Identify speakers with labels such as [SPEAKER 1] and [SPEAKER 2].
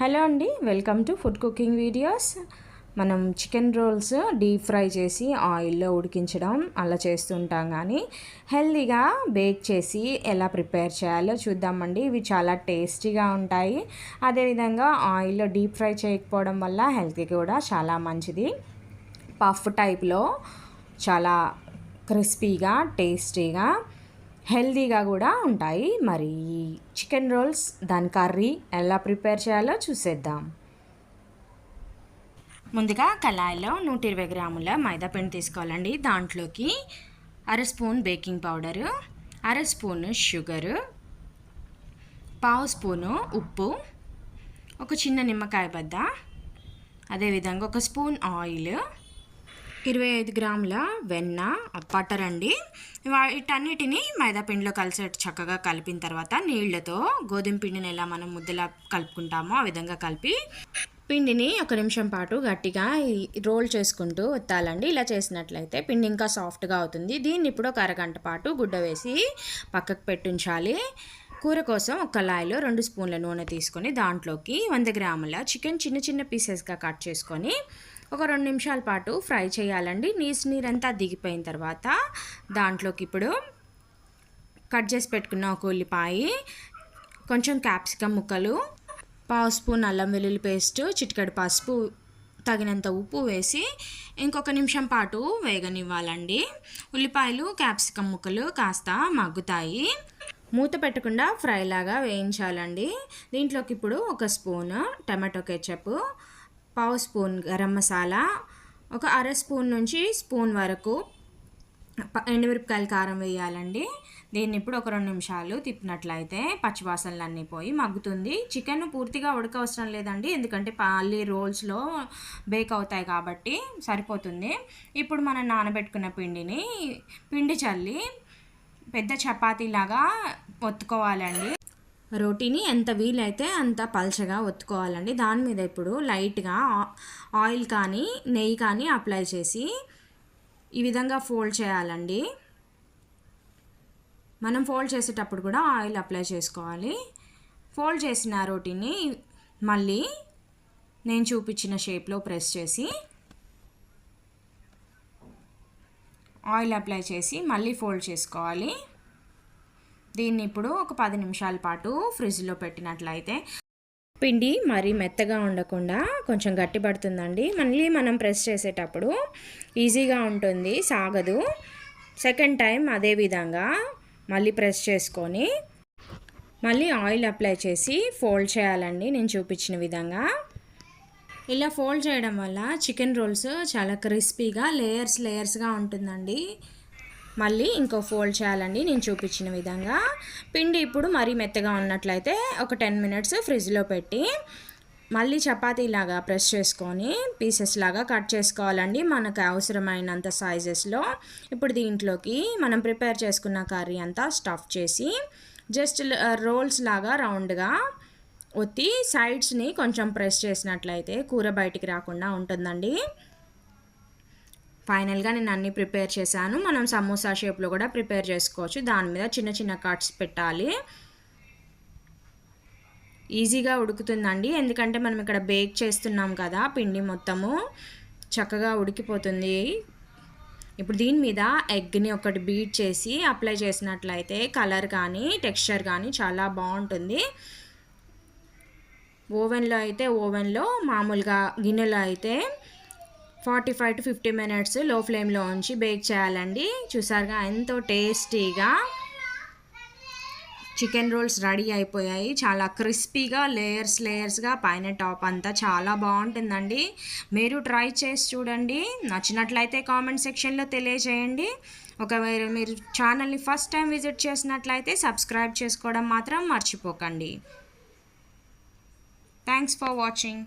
[SPEAKER 1] Hello అండి welcome to food cooking videos. మనం chicken rolls deep fry చేసి ఆయిల్లో ఉడికించడం అలా చేస్తుంటాం కానీ హెల్తీగా బేక్ చేసి ఎలా ప్రిపేర్ చేయాలో చూద్దామండి. ఇవి చాలా టేస్టీగా ఉంటాయి. అదేవిధంగా ఆయిల్లో డీప్ ఫ్రై చేయకపోవడం వల్ల హెల్త్కి కూడా చాలా మంచిది. పఫ్ టైప్లో చాలా క్రిస్పీగా టేస్టీగా హెల్దీగా కూడా ఉంటాయి. మరి చికెన్ రోల్స్ దాని కర్రీ ఎలా ప్రిపేర్ చేయాలో చూసేద్దాం. ముందుగా కళాయిలో నూట ఇరవై గ్రాముల మైదాపిండి తీసుకోవాలండి. దాంట్లోకి అర స్పూన్ బేకింగ్ పౌడరు అర స్పూన్ షుగరు పావు స్పూను ఉప్పు ఒక చిన్న నిమ్మకాయ బద్ద అదేవిధంగా ఒక స్పూన్ ఆయిల్ ఇరవై ఐదు గ్రాముల వెన్న బటర్ అండి. వీటన్నిటిని మైదా పిండిలో చక్కగా కలిపిన తర్వాత నీళ్ళతో గోధుమ పిండిని ఎలా మనం ముద్దలా కలుపుకుంటామో ఆ విధంగా కలిపి పిండిని ఒక నిమిషం పాటు గట్టిగా రోల్ చేసుకుంటూ వత్తాలండి ఇలా చేసినట్లయితే పిండి ఇంకా సాఫ్ట్గా అవుతుంది. దీన్ని ఇప్పుడు ఒక అరగంట పాటు గుడ్డ వేసి పక్కకు పెట్టుంచాలి. కూర కోసం ఒక కళాయిలో రెండు స్పూన్ల నూనె తీసుకొని దాంట్లోకి వంద గ్రాముల చికెన్ చిన్న చిన్న పీసెస్గా కట్ చేసుకొని ఒక రెండు నిమిషాల పాటు ఫ్రై చేయాలండి. నీసు నీరంతా దిగిపోయిన తర్వాత దాంట్లోకి ఇప్పుడు కట్ చేసి పెట్టుకున్న ఒక ఉల్లిపాయ కొంచెం క్యాప్సికమ్ ముక్కలు పావు స్పూన్ అల్లం వెల్లుల్లి పేస్ట్ చిటికడి పసుపు తగినంత ఉప్పు వేసి ఇంకొక నిమిషం పాటు వేగనివ్వాలండి. ఉల్లిపాయలు క్యాప్సికమ్ ముక్కలు కాస్త మగ్గుతాయి. మూత పెట్టకుండా ఫ్రై లాగా వేయించాలండి. దీంట్లోకి ఇప్పుడు ఒక స్పూన్ టమాటో కెచప్ పావు స్పూన్ గరం మసాలా ఒక అర స్పూన్ నుంచి స్పూన్ వరకు ఎండుమిరపకాయలు కారం వేయాలండి. దీన్ని ఇప్పుడు ఒక రెండు నిమిషాలు తిప్పినట్లయితే పచ్చివాసనలు అన్నీ పోయి మగ్గుతుంది. చికెన్ పూర్తిగా ఉడకవసరం లేదండి ఎందుకంటే పల్లి రోల్స్లో బేక్ అవుతాయి కాబట్టి సరిపోతుంది. ఇప్పుడు మనం నానబెట్టుకున్న పిండిని పిండి చల్లి పెద్ద చపాతీలాగా ఒత్తుకోవాలండి. రోటీని ఎంత వీలైతే అంత పల్చగా ఒత్తుకోవాలండి. దాని మీద ఇప్పుడు లైట్గా ఆయిల్ కానీ నెయ్యి కానీ అప్లై చేసి ఈ విధంగా ఫోల్డ్ చేయాలండి. మనం ఫోల్డ్ చేసేటప్పుడు కూడా ఆయిల్ అప్లై చేసుకోవాలి. ఫోల్డ్ చేసిన రోటీని మళ్ళీ నేను చూపించిన షేప్లో ప్రెస్ చేసి ఆయిల్ అప్లై చేసి మళ్ళీ ఫోల్డ్ చేసుకోవాలి. దీన్ని ఇప్పుడు ఒక పది నిమిషాల పాటు ఫ్రిడ్జ్లో పెట్టినట్లయితే పిండి మరీ మెత్తగా ఉండకుండా కొంచెం గట్టి పడుతుందండి. మళ్ళీ మనం ప్రెస్ చేసేటప్పుడు ఈజీగా ఉంటుంది సాగదు. సెకండ్ టైం అదే విధంగా మళ్ళీ ప్రెస్ చేసుకొని మళ్ళీ ఆయిల్ అప్లై చేసి ఫోల్డ్ చేయాలండి నేను చూపించిన విధంగా. ఇలా ఫోల్డ్ చేయడం వల్ల చికెన్ రోల్స్ చాలా క్రిస్పీగా లేయర్స్ లేయర్స్గా ఉంటుందండి. మళ్ళీ ఇంకో ఫోల్డ్ చేయాలండి నేను చూపించిన విధంగా. పిండి ఇప్పుడు మరీ మెత్తగా ఉన్నట్లయితే ఒక టెన్ మినిట్స్ ఫ్రిడ్జ్లో పెట్టి మళ్ళీ చపాతీలాగా ప్రెస్ చేసుకొని పీసెస్ లాగా కట్ చేసుకోవాలండి మనకు అవసరమైనంత సైజెస్లో. ఇప్పుడు దీంట్లోకి మనం ప్రిపేర్ చేసుకున్న కర్రీ అంతా స్టఫ్ చేసి జస్ట్ రోల్స్ లాగా రౌండ్గా ఒత్తి సైడ్స్ని కొంచెం ప్రెస్ చేసినట్లయితే కూర బయటికి రాకుండా ఉంటుందండి. ఫైనల్గా నేను అన్నీ ప్రిపేర్ చేశాను. మనం సమోసా షేప్లో కూడా ప్రిపేర్ చేసుకోవచ్చు. దాని మీద చిన్న చిన్న కట్స్ పెట్టాలి. ఈజీగా ఉడుకుతుందండి. ఎందుకంటే మనం ఇక్కడ బేక్ చేస్తున్నాం కదా పిండి మొత్తము. చక్కగా ఉడికిపోతుంది. ఇప్పుడు దీని మీద ఎగ్ని ఒకటి బీట్ చేసి అప్లై చేసినట్లయితే కలర్ కానీ టెక్స్చర్ కానీ చాలా బాగుంటుంది. ఓవెన్లో అయితే ఓవెన్లో మామూలుగా గిన్నెలో అయితే ఫార్టీ ఫైవ్ టు ఫిఫ్టీ మినిట్స్లో ఫ్లేమ్లో ఉంచి బేక్ చేయాలండి. చూసారుగా ఎంతో టేస్టీగా చికెన్ రోల్స్ రెడీ అయిపోయాయి. చాలా క్రిస్పీగా లేయర్స్ లేయర్స్గా పైన టాప్ అంతా చాలా బాగుంటుందండి. మీరు ట్రై చేసి చూడండి. నచ్చినట్లయితే కామెంట్ సెక్షన్లో తెలియజేయండి. ఒకవేళ మీరు ఛానల్ని ఫస్ట్ టైం విజిట్ చేసినట్లయితే సబ్స్క్రైబ్ చేసుకోవడం మాత్రం మర్చిపోకండి. Thanks for watching